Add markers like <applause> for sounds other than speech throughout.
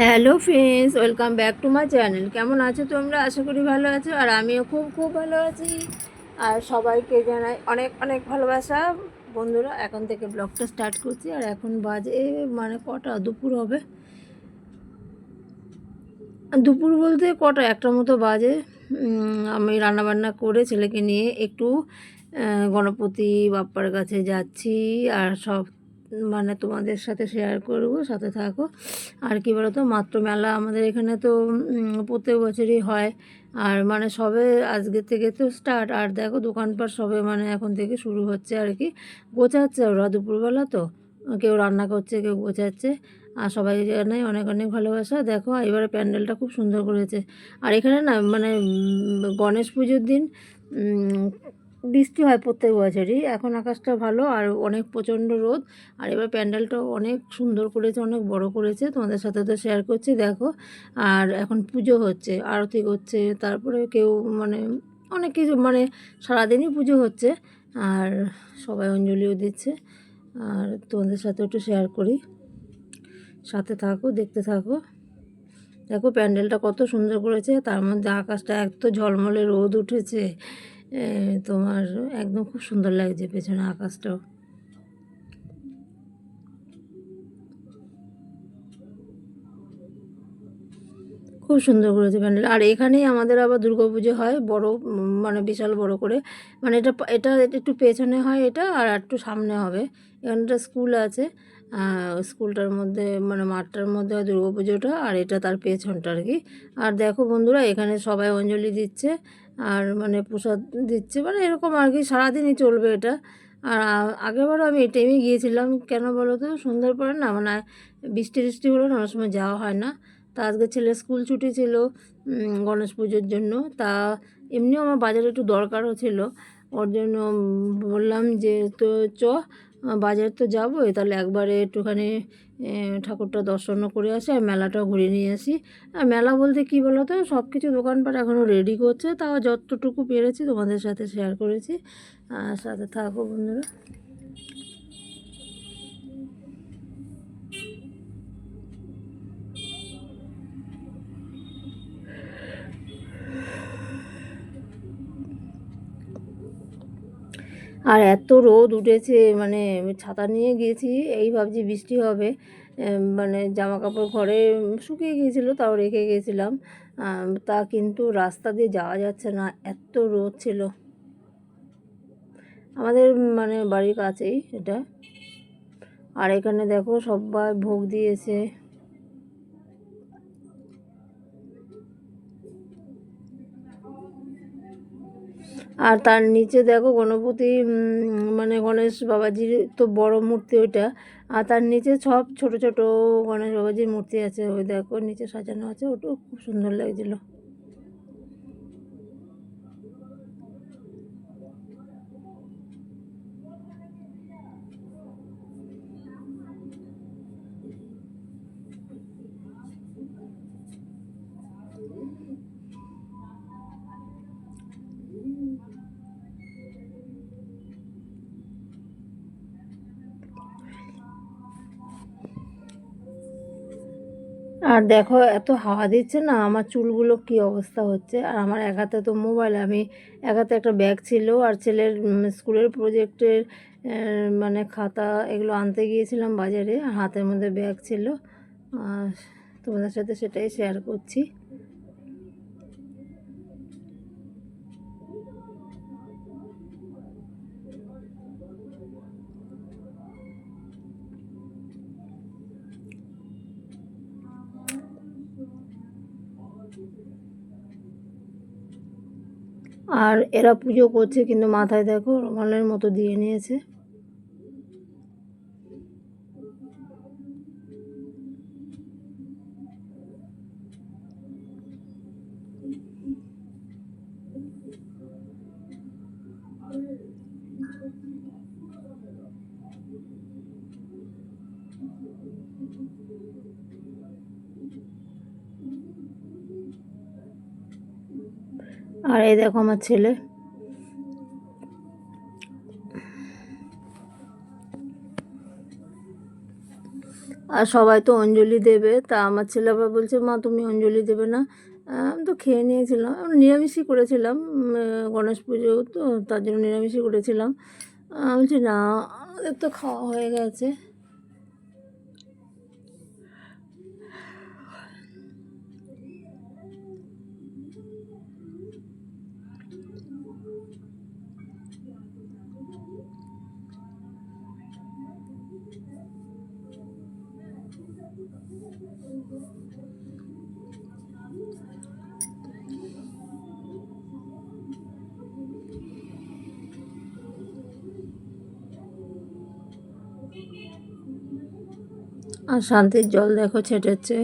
Hello friends, welcome back to my channel. কেমন আছো তোমরা? আশা করি ভালো আছো, আর আমিও খুব খুব ভালো আছি। আর সবাইকে জানাই অনেক অনেক ভালোবাসা। বন্ধুরা, এখন থেকে ব্লগটা স্টার্ট করছি, আর এখন বাজে মানে কটা? দুপুর হবে। দুপুর বলতে কটা? একটা মতো বাজে। আমি রান্নাবান্না করে ছেলেকে নিয়ে একটু গণপতি বাপ্পার কাছে যাচ্ছি, আর সব মানে তোমাদের সাথে শেয়ার করব, সাথে থাকো। আর কি বলতো মাত্র মেলা আমাদের এখানে তো প্রত্যেক বছরই হয়। আর মানে সবে আজকে থেকে তো স্টার্ট আর দেখো দোকানপাট সবে মানে এখন থেকে শুরু হচ্ছে আর কি। গোছাচ্ছে ওরা দুপুরবেলা তো, কেউ রান্না করছে, কেউ গোছাচ্ছে। আর সবাই জানাই অনেক অনেক ভালোবাসা। দেখো, এবারে প্যান্ডেলটা খুব সুন্দর করেছে। আর এখানে না মানে গণেশ পুজোর দিন বৃষ্টি হয় প্রত্যেক বছরই। এখন আকাশটা ভালো, আর অনেক প্রচণ্ড রোদ। আর এবার প্যান্ডেলটা অনেক সুন্দর করেছে, অনেক বড় করেছে। তোমাদের সাথে তো শেয়ার করছি, দেখো। আর এখন পুজো হচ্ছে, আরতি করছে তারপরে কেউ মানে অনেক কিছু মানে সারাদিনই পুজো হচ্ছে। আর সবাই অঞ্জলিও দিচ্ছে। আর তোমাদের সাথে একটু শেয়ার করি। সাথে থাকো, দেখতে থাকো। দেখো প্যান্ডেলটা কত সুন্দর করেছে, তার মধ্যে আকাশটা এত ঝলমলে রোদ উঠেছে। তোমার একদম খুব সুন্দর লাগছে পেছনে আকাশটাও। খুব সুন্দর করেছে প্যান্ডেল। আর এখানেই আমাদের আবার দুর্গাপুজো হয়, বড় মানে বিশাল বড় করে। মানে এটা এটা একটু পেছনে হয় এটা আর একটু সামনে হবে। এখানটা স্কুল আছে স্কুলটার মধ্যে মানে মাঠটার মধ্যে হয় দুর্গাপুজোটা আর এটা তার পেছনটা আর কি। আর দেখো বন্ধুরা, এখানে সবাই অঞ্জলি দিচ্ছে। আর মানে প্রসাদ দিচ্ছে। মানে এরকম আর কি, সারাদিনই চলবে এটা। আর আগেরবারও আমি এই টাইমে গিয়েছিলাম। কেন বলো তো? সন্ধ্যার পরে না মানে বৃষ্টি টিষ্টি হলো অনেক সময় যাওয়া হয় না। তা আজকে ছেলে স্কুল ছুটি ছিল গণেশ পুজোর জন্য। তা এমনিও আমার বাজারে একটু দরকারও ছিল। ওর জন্য বললাম যে, তো চ। বাজার তো যাবোই। তাহলে একবারে একটুখানি ঠাকুরটা দর্শনও করে আসি আর মেলাটাও ঘুরে নিয়ে আসি। আর মেলা বলতে কী বলো তো সব কিছু দোকানপাট এখনও রেডি করছে। তাও যতটুকু পেরেছি তোমাদের সাথে শেয়ার করেছি। আর সাথে থাকো বন্ধুরা। আর এত রোদ উঠেছে মানে ছাতা নিয়ে গিয়েছি এই ভাবছি বৃষ্টি হবে। মানে জামা কাপড় ঘরে শুকিয়ে গিয়েছিল, তাও রেখে গিয়েছিলাম তা কিন্তু রাস্তা দিয়ে যাওয়া যাচ্ছে না, এত রোদ ছিল। আমাদের মানে বাড়ির কাছেই এটা। আর এখানে দেখো সবাই ভোগ দিয়েছে। আর তার নিচে দেখো গণপতি মানে গণেশ বাবাজির তো বড় মূর্তি ওইটা। আর তার নিচে সব ছোট ছোট গণেশ বাবাজির মূর্তি আছে, ওই দেখো নিচে সাজানো আছে, ওটাও খুব সুন্দর লাগছিল। আর দেখো, এত হাওয়া দিচ্ছে না, আমার চুলগুলো কি অবস্থা হচ্ছে। আর আমার এক হাতে তো মোবাইল, আমি এক হাতে একটা ব্যাগ ছিল, আর ছেলের স্কুলের প্রজেক্টের মানে খাতা এগুলো আনতে গিয়েছিলাম বাজারে হাতের মধ্যে ব্যাগ ছিল। আর তোমাদের সাথে সেটাই শেয়ার করছি। আর এরা পুজো করছে কিন্তু মাথায় দেখো রুমালের মতো দিয়ে নিয়েছে। আর এই দেখো আমার ছেলে। আর সবাই তো অঞ্জলি দেবে। তা আমার ছেলে আবার বলছে, মা, তুমি অঞ্জলি দেবে না। আমি তো খেয়ে নিয়েছিলাম। নিরামিষই করেছিলাম গণেশ পুজো তো, তার জন্য নিরামিষই করেছিলাম। আমি বলছি, না, আমাদের তো খাওয়া হয়ে গেছে। আর শান্তির জল দেখো ছেটেছে।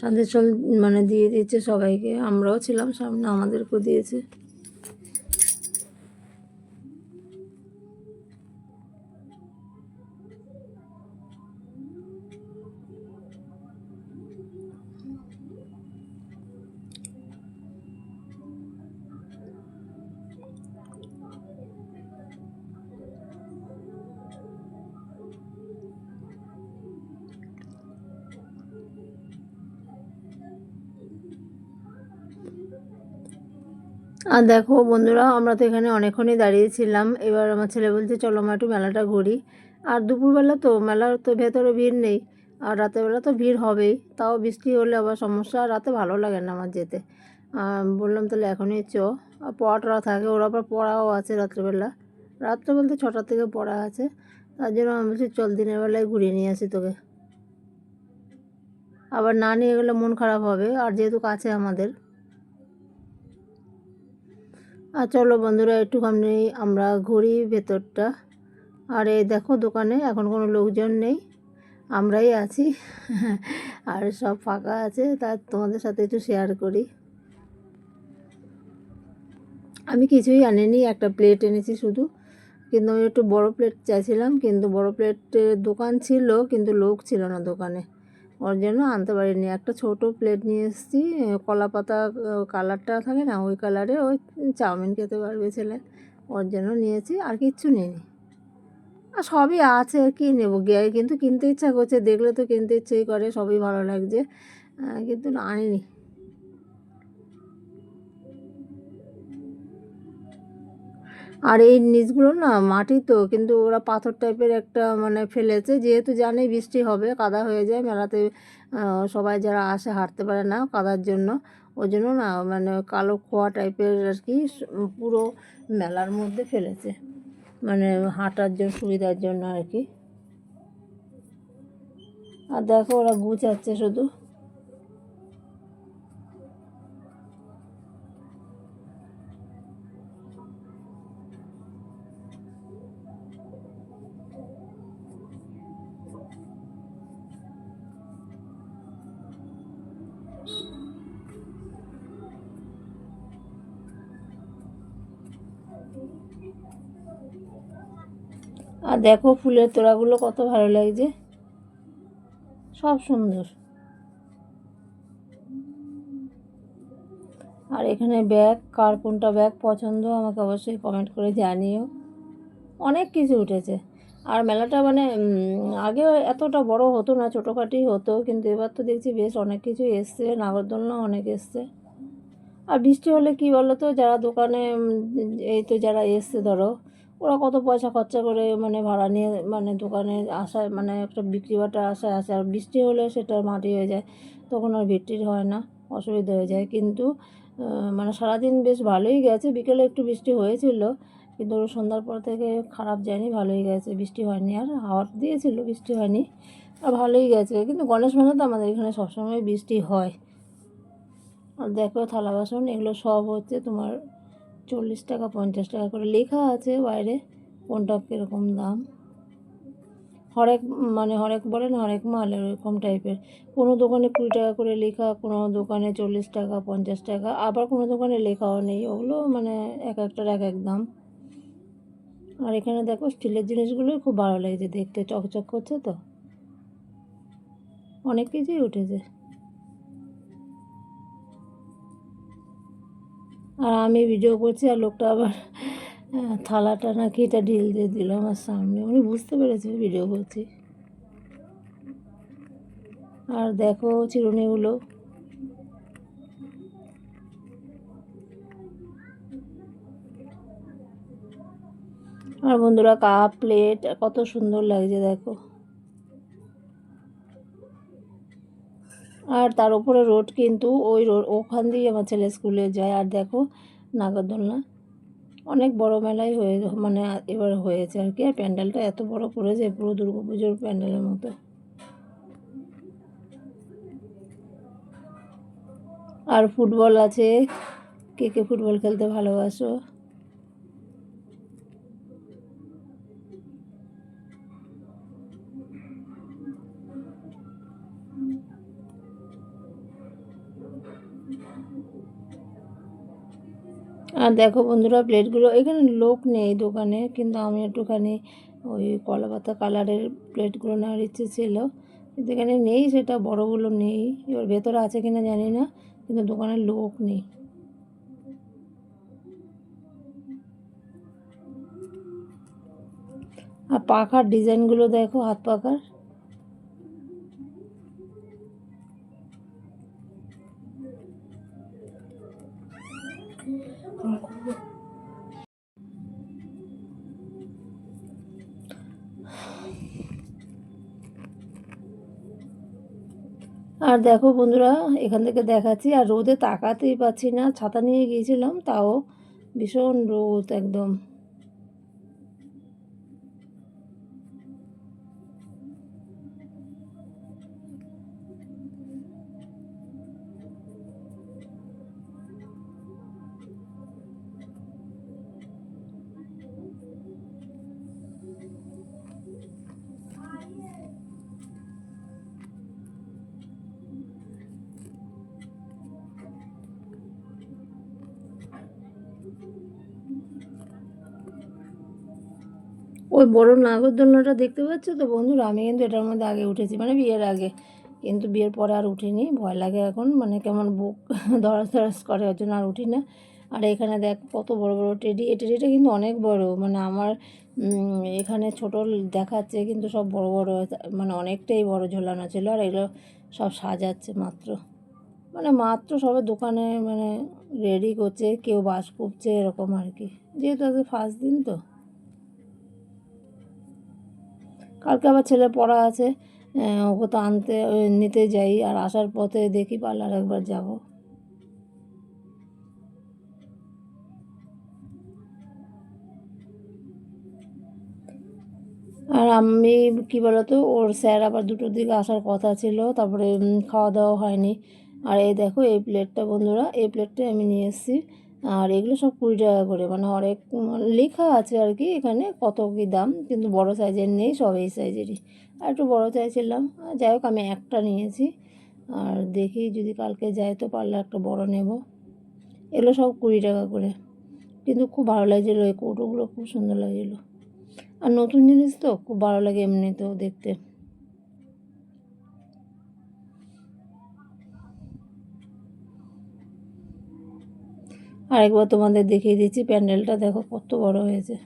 শান্তির জল মানে দিয়ে দিচ্ছে সবাইকে। আমরাও ছিলাম সামনে, আমাদেরকেও দিয়েছে। আর দেখো বন্ধুরা, আমরা তো এখানে অনেকক্ষণই দাঁড়িয়েছিলাম এবার আমার ছেলে বলছে, চলো আমরা একটু মেলাটা ঘুরি। আর দুপুরবেলা তো মেলার তো ভেতরে ভিড় নেই, আর রাতেরবেলা তো ভিড় হবেই। তাও বৃষ্টি হলে আবার সমস্যা রাতে ভালো লাগে না আমার যেতে। বললাম, তাহলে এখনই চ। আর পড়া টড়া থাকে, ওরা আবার পড়াও আছে রাত্রেবেলা। রাত্রে বলতে ছটার থেকে পড়া আছে। তার জন্য আমি বলছি, চল দিনের বেলায় ঘুরিয়ে নিয়ে আসি তোকে। আবার না নিয়ে গেলে মন খারাপ হবে, আর যেহেতু কাছে আমাদের আর চলো বন্ধুরা, একটুখানি আমরা ঘুরি ভেতরটা। আর এই দেখো দোকানে এখন কোনো লোকজন নেই, আমরাই আছি। আর সব ফাঁকা আছে, তা তোমাদের সাথে একটু শেয়ার করি। আমি কিছুই আনিনি, একটা প্লেট এনেছি শুধু। কিন্তু আমি একটু বড় প্লেট চাইছিলাম, কিন্তু বড় প্লেটের দোকান ছিল, কিন্তু লোক ছিল না দোকানে। ওর জন্য আনতে পারিনি। একটা ছোট প্লেট নিয়ে এসেছি, কলা পাতা কালারটা থাকে না, ওই কালারে ওই চাউমিন খেতে পারবে ছেলে। ওর জন্য নিয়েছি, আর কিচ্ছু নিইনি। আর সবই আছে, কী নেব? গিয়ে কিন্তু কিনতে ইচ্ছা করছে, দেখলে তো কিনতে ইচ্ছেই করে, সবই ভালো লাগছে। কিন্তু আনিনি। আর এই নিচগুলো না মাটি তো, কিন্তু ওরা পাথর টাইপের একটা মানে ফেলেছে। যেহেতু জানে বৃষ্টি হবে, কাদা হয়ে যায়, মেলাতে সবাই যারা আসে হাঁটতে পারে না কাদার জন্য। ওই জন্য না মানে কালো খোয়া টাইপের আর কি পুরো মেলার মধ্যে ফেলেছে। মানে হাঁটার জন্য, সুবিধার জন্য আর কি। আর দেখো ওরা গুছাচ্ছে শুধু। আর দেখো ফুলের তোড়াগুলো কত ভালো লাগছে। সব সুন্দর। আর এখানে ব্যাগ, কার কোনটা ব্যাগ পছন্দ আমাকে অবশ্যই কমেন্ট করে জানিও। অনেক কিছু উঠেছে। আর মেলাটা মানে আগে এতটা বড় হতো না ছোটোখাটোই হতো, কিন্তু এবার তো দেখছি বেশ অনেক কিছু এসছে, নাগরদোলনা অনেক এসছে। আর বৃষ্টি হলে কি বলো তো যারা দোকানে এই তো যারা এসছে ধরো ওরা কত পয়সা খরচা করে মানে ভাড়া নিয়ে মানে দোকানে আসায় মানে একটা বিক্রি বাটা আসায় আসে, আর বৃষ্টি হলে সেটা মাটি হয়ে যায়, তখন আর বিক্রি হয় না, অসুবিধা হয়ে যায়। কিন্তু মানে সারাদিন বেশ ভালোই গেছে, বিকেলে একটু বৃষ্টি হয়েছিল, কিন্তু সন্ধ্যার পর থেকে খারাপ যায়নি, ভালোই গেছে। বৃষ্টি হয়নি, আর হাওয়া দিয়েছিল, বৃষ্টি হয়নি, আর ভালোই গেছে। কিন্তু গণেশ মেলা তো আমাদের এখানে সবসময় বৃষ্টি হয়। আর দেখো থালা বাসন, এগুলো সব হচ্ছে তোমার চল্লিশ টাকা, পঞ্চাশ টাকা করে লেখা আছে বাইরে কোনটা কীরকম দাম? হরেক মানে হরেক বলে না হরেক মাল এরকম টাইপের। কোনো দোকানে কুড়ি টাকা করে লেখা, কোনো দোকানে চল্লিশ টাকা, পঞ্চাশ টাকা, আবার কোনো দোকানে লেখাও নেই। ওগুলো মানে এক একটার এক এক দাম। আর এখানে দেখো স্টিলের জিনিসগুলো খুব ভালো লাগছে দেখতে, চকচক করছে তো। অনেক কিছুই উঠেছে। আর আমি ভিডিও করছি আর লোকটা আবার থালাটা নাকি এটা ঢিল দিয়ে দিল আমার সামনে। উনি বুঝতে পেরেছে ভিডিও করছি। আর দেখো চিরুনিগুলো। আর বন্ধুরা কাপ, প্লেট, কত সুন্দর লাগছে দেখো। আর তার উপরে রোড কিন্তু ওই রোড, ওখান দিয়ে আমার ছেলে স্কুলে যায়। আর দেখো নাগরদোলনা, অনেক বড় মেলাই হয়ে মানে এবার হয়েছে আর কি। আর প্যান্ডেলটা এত বড় করেছে পুরো দুর্গা পুজোর প্যান্ডেলের মতো। আর ফুটবল আছে। কে কে ফুটবল খেলতে ভালোবাসো? আর দেখো বন্ধুরা প্লেটগুলো এখানে লোক নেই দোকানে, কিন্তু আমি একটুখানি ওই কলা পাতা কালারের প্লেটগুলো নেওয়ার ইচ্ছে ছিল। কিন্তু এখানে নেই সেটা বড়গুলো নেই। এবার ভেতরে আছে কিনা জানি না, কিন্তু দোকানের লোক নেই। আর পাখার ডিজাইনগুলো দেখো, হাত পাখার। দেখো বন্ধুরা, এখান থেকে দেখাচ্ছি। আর রোদে তাকাতেই পাচ্ছি না, ছাতা নিয়ে গিয়েছিলাম, তাও ভীষণ রোদ একদম। ওই বড় নাগরদোলনাটা দেখতে পাচ্ছ তো বন্ধুরা? আমি কিন্তু এটার মধ্যে আগে উঠেছি মানে বিয়ের আগে। কিন্তু বিয়ের পরে আর উঠিনি, ভয় লাগে এখন মানে কেমন বুক <laughs> ধরাস ধরাস করে ওর জন্য আর উঠি না আর এখানে দেখ, কত বড় বড় টেডি, এই টেডিটা কিন্তু অনেক বড় মানে আমার এখানে ছোট দেখাচ্ছে কিন্তু সব বড় বড় মানে অনেকটাই বড় ঝোলানো ছিল, আর এগুলো সব সাজাচ্ছে মাত্র। মানে মাত্র সবে দোকানে মানে রেডি করছে, কেউ বাস কুপছে এরকম আর কি। যেহেতু আজকে ফার্স্ট দিন তো। কালকে আবার ছেলে পড়া আছে ওকে তো আনতে, নিতে যাই, আর আসার পথে দেখি পার্লার একবার যাব। আর আমি, কী বলতো, ওর স্যার আবার দুটোর দিকে আসার কথা ছিল, তারপরে খাওয়া দাওয়া হয়নি। আর এই দেখো, এই প্লেটটা বন্ধুরা, এই প্লেটটাই আমি নিয়ে এসেছি। আর এগুলো সব কুড়ি টাকা করে মানে অনেক লেখা আছে আর কি এখানে কত কী দাম, কিন্তু বড় সাইজের নেই, সব এই সাইজেরই আর একটু বড়ো চাইছিলাম যাই হোক, আমি একটা নিয়েছি। আর দেখি যদি কালকে যাই তো পারলে একটা বড় নেব। এগুলো সব কুড়ি টাকা করে। কিন্তু খুব ভালো লাগছিল, এই কৌটোগুলো খুব সুন্দর লাগছিল। আর নতুন জিনিস তো, খুব ভালো লাগে এমনিতেও দেখতে। আরেকবার তোমাদের দেখিয়ে দিচ্ছি, প্যান্ডেলটা দেখো কত বড় হয়েছে।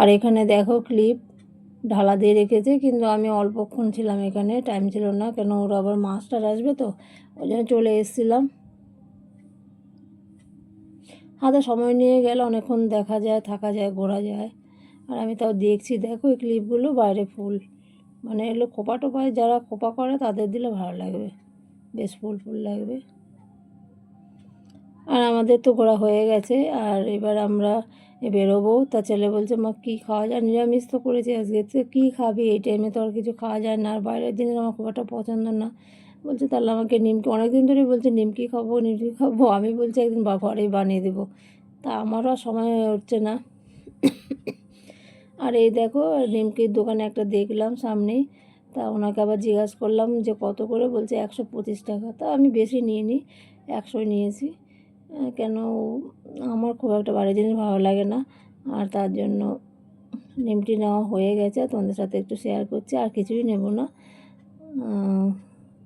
আর এখানে দেখো ক্লিপ, ঢালা দিয়ে রেখেছে, কিন্তু আমি অল্পক্ষণ ছিলাম এখানে, টাইম ছিল না, কেন ওরা আবার মাস্টার আসবে তো, ওই জন্য চলে এসেছিলাম। হাতে সময় নিয়ে গেলে, অনেকক্ষণ দেখা যায়, থাকা যায়, ঘোরা যায়। আর আমি তাও দেখছি, দেখো এই ক্লিপগুলো বাইরে ফুল। মানে এগুলো খোপা টোপায় যারা খোপা করে তাদের দিলে ভালো লাগবে। বেশ ফুল ফুল লাগবে। আর আমাদের তো ঘোরা হয়ে গেছে, আর এবার আমরা বেরোবো। তা ছেলে বলছে, মা, কী খাওয়া যায়? নিরামিষ তো করেছি আজকে। কী খাবি? এই টাইমে তো আর কিছু খাওয়া যায় না। আর বাইরের জিনিস আমার খুব একটা পছন্দ না। বলছে, তাহলে আমাকে নিমকি অনেক দিন ধরেই বলছে, নিমকি খাব নিমকি খাব। আমি বলছি, একদিন বা, ঘরেই বানিয়ে দেবো। তা আমারও সময় হয়ে উঠছে না। আর এই দেখো, নিমকির দোকানে একটা দেখলাম সামনেই, তা ওনাকে আবার জিজ্ঞাসা করলাম যে, কত করে? বলছে, একশো পঁচিশ টাকা। তা আমি বেশি নিয়ে নিই একশোই নিয়েছি কেন আমার খুব একটা বাড়ির জিনিস ভালো লাগে না। আর তার জন্য নিমটি নেওয়া হয়ে গেছে, তোমাদের সাথে একটু শেয়ার করছি, আর কিছুই নেব না।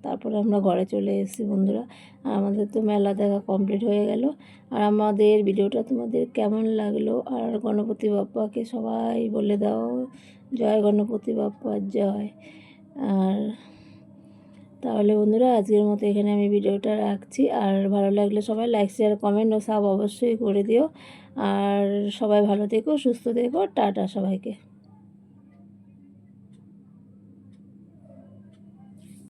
তারপরে আমরা ঘরে চলে এসেছি বন্ধুরা। আর আমাদের তো মেলা দেখা কমপ্লিট হয়ে গেল। আর আমাদের ভিডিওটা তোমাদের কেমন লাগল? আর গণপতি বাপ্পাকে সবাই বলে দাও। জয় গণপতি বাপ্পার জয়। আর তাহলে বন্ধুরা, আজকের মতো এখানে আমি ভিডিওটা রাখছি। আর ভালো লাগলে সবাই লাইক শেয়ার কমেন্ট ও সাব অবশ্যই করে দিও। আর সবাই ভালো থেকো, সুস্থ থেকো। টাটা সবাইকে।